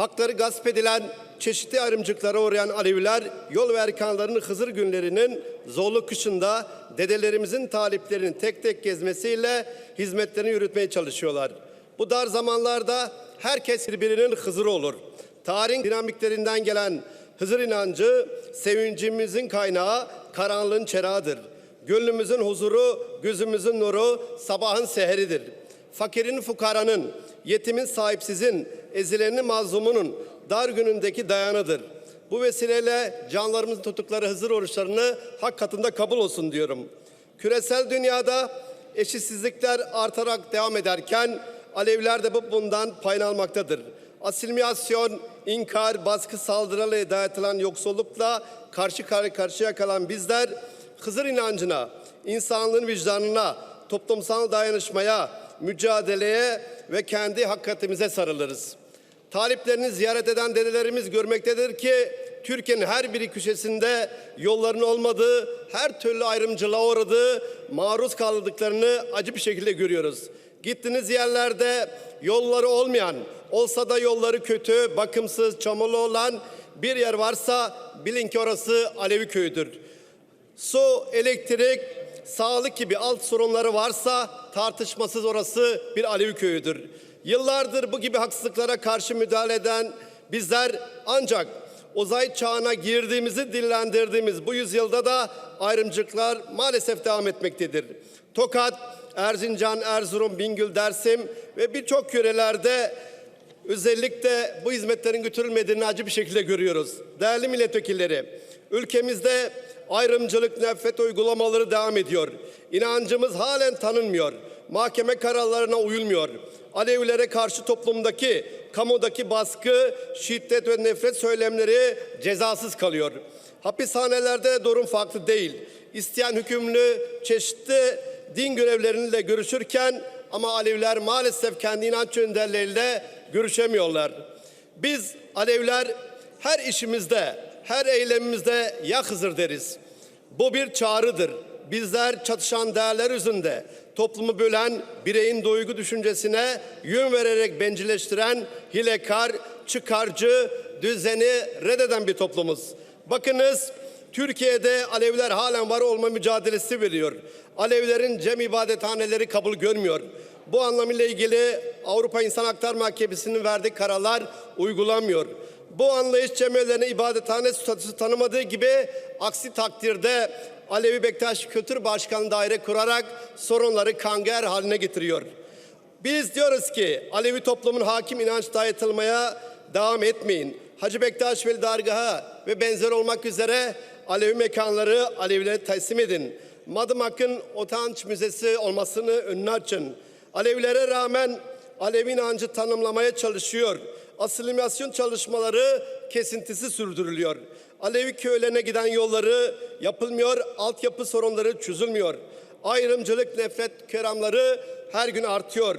Hakları gasp edilen çeşitli ayrımcılıklara uğrayan Aleviler yol ve erkanlarının Hızır günlerinin zorlu kışında dedelerimizin taliplerinin tek tek gezmesiyle hizmetlerini yürütmeye çalışıyorlar. Bu dar zamanlarda herkes birbirinin Hızırı olur. Tarihin dinamiklerinden gelen Hızır inancı sevincimizin kaynağı, karanlığın çerağıdır. Gönlümüzün huzuru, gözümüzün nuru, sabahın seheridir. Fakirin fukaranın, yetimin sahipsizin, ezilenin mazlumunun dar günündeki dayanıdır. Bu vesileyle canlarımızın tuttukları Hızır oruçlarını hak katında kabul olsun diyorum. Küresel dünyada eşitsizlikler artarak devam ederken Aleviler de bu bundan payını almaktadır. Asimilasyon, inkar, baskı saldırılarla dayatılan yoksullukla karşı karşıya kalan bizler Hızır inancına, insanlığın vicdanına, toplumsal dayanışmaya, mücadeleye ve kendi hakikatimize sarılırız. Taliplerini ziyaret eden dedelerimiz görmektedir ki Türkiye'nin her bir köşesinde yolların olmadığı, her türlü ayrımcılığa uğradığı, maruz kaldıklarını acı bir şekilde görüyoruz. Gittiğiniz yerlerde yolları olmayan, olsa da yolları kötü, bakımsız, çamurlu olan bir yer varsa bilin ki orası Alevi köyüdür. Su, elektrik, sağlık gibi alt sorunları varsa tartışmasız orası bir Alevi köyüdür. Yıllardır bu gibi haksızlıklara karşı müdahale eden bizler ancak uzay çağına girdiğimizi dillendirdiğimiz bu yüzyılda da ayrımcılıklar maalesef devam etmektedir. Tokat, Erzincan, Erzurum, Bingöl, Dersim ve birçok yörelerde özellikle bu hizmetlerin götürülmediğini acı bir şekilde görüyoruz. Değerli milletvekilleri, ülkemizde ayrımcılık, nefret uygulamaları devam ediyor. İnancımız halen tanınmıyor. Mahkeme kararlarına uyulmuyor. Alevilere karşı toplumdaki, kamudaki baskı, şiddet ve nefret söylemleri cezasız kalıyor. Hapishanelerde de durum farklı değil. İsteyen hükümlü çeşitli din görevleriyle görüşürken ama Aleviler maalesef kendi inanç önderleriyle görüşemiyorlar. Biz Aleviler her işimizde, her eylemimizde ya Hızır deriz. Bu bir çağrıdır. Bizler çatışan değerler üzerinde toplumu bölen bireyin duygu düşüncesine yön vererek bencilleştiren hilekar, çıkarcı, düzeni reddeden bir toplumuz. Bakınız Türkiye'de Aleviler halen var olma mücadelesi veriyor. Alevilerin cem ibadethaneleri kabul görmüyor. Bu anlamıyla ilgili Avrupa İnsan Hakları Mahkemesi'nin verdiği kararlar uygulanmıyor. Bu anlayış cemiyelerine ibadethane statüsü tanımadığı gibi aksi takdirde Alevi Bektaş Kültür Başkanı daire kurarak sorunları kanger haline getiriyor. Biz diyoruz ki Alevi toplumun hakim inanç dayatılmaya devam etmeyin. Hacı Bektaş Veli Dargahı ve benzer olmak üzere Alevi mekanları Alevilere teslim edin. Madımak'ın Otanç Müzesi olmasını önünü açın. Alevilere rağmen Alevi inancı tanımlamaya çalışıyor. Asimilasyon çalışmaları kesintisi sürdürülüyor. Alevi köylerine giden yolları yapılmıyor, altyapı sorunları çözülmüyor. Ayrımcılık, nefret keramları her gün artıyor.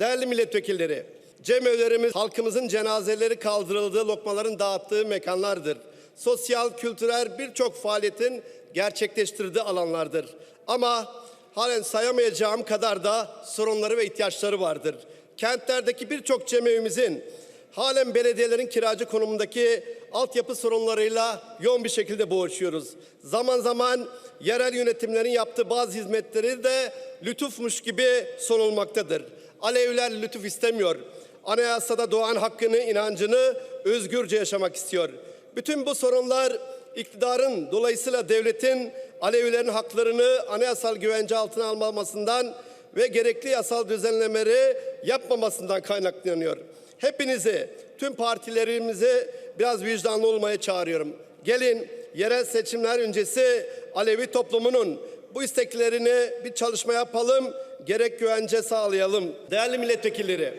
Değerli milletvekilleri, cemevlerimiz halkımızın cenazeleri kaldırıldığı, lokmaların dağıttığı mekanlardır. Sosyal, kültürel birçok faaliyetin gerçekleştirdiği alanlardır. Ama halen sayamayacağım kadar da sorunları ve ihtiyaçları vardır. Kentlerdeki birçok cemevimizin halen belediyelerin kiracı konumundaki altyapı sorunlarıyla yoğun bir şekilde boğuşuyoruz. Zaman zaman yerel yönetimlerin yaptığı bazı hizmetleri de lütufmuş gibi sonulmaktadır. Aleviler lütuf istemiyor. Anayasada doğan hakkını, inancını özgürce yaşamak istiyor. Bütün bu sorunlar iktidarın dolayısıyla devletin Alevilerin haklarını anayasal güvence altına almamasından ve gerekli yasal düzenlemeleri yapmamasından kaynaklanıyor. Hepinizi, tüm partilerimizi biraz vicdanlı olmaya çağırıyorum. Gelin yerel seçimler öncesi Alevi toplumunun bu isteklerini bir çalışma yapalım, gerek güvence sağlayalım. Değerli milletvekilleri,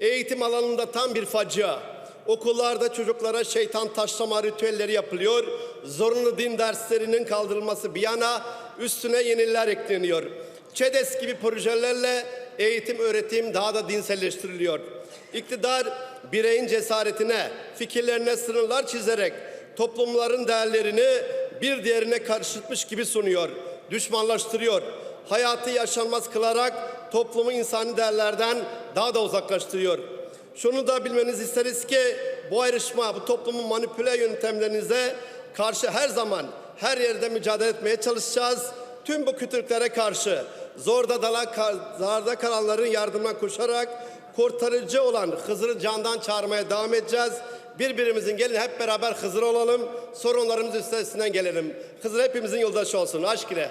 eğitim alanında tam bir facia. Okullarda çocuklara şeytan taşlama ritüelleri yapılıyor. Zorunlu din derslerinin kaldırılması bir yana üstüne yeniler ekleniyor. ÇEDES gibi projelerle eğitim öğretim daha da dinselleştiriliyor. İktidar bireyin cesaretine, fikirlerine sınırlar çizerek toplumların değerlerini bir diğerine karıştırmış gibi sunuyor, düşmanlaştırıyor. Hayatı yaşanmaz kılarak toplumu insani değerlerden daha da uzaklaştırıyor. Şunu da bilmenizi isteriz ki bu ayrışma, bu toplumun manipüle yöntemlerinize karşı her zaman her yerde mücadele etmeye çalışacağız. Tüm bu kötülüklere karşı zorda dala, zarda kalanların yardımına koşarak kurtarıcı olan Hızır'ı candan çağırmaya devam edeceğiz. Birbirimizin gelin hep beraber Hızır olalım. Sorunlarımız üstesinden gelelim. Hızır hepimizin yoldaşı olsun. Aşk ile.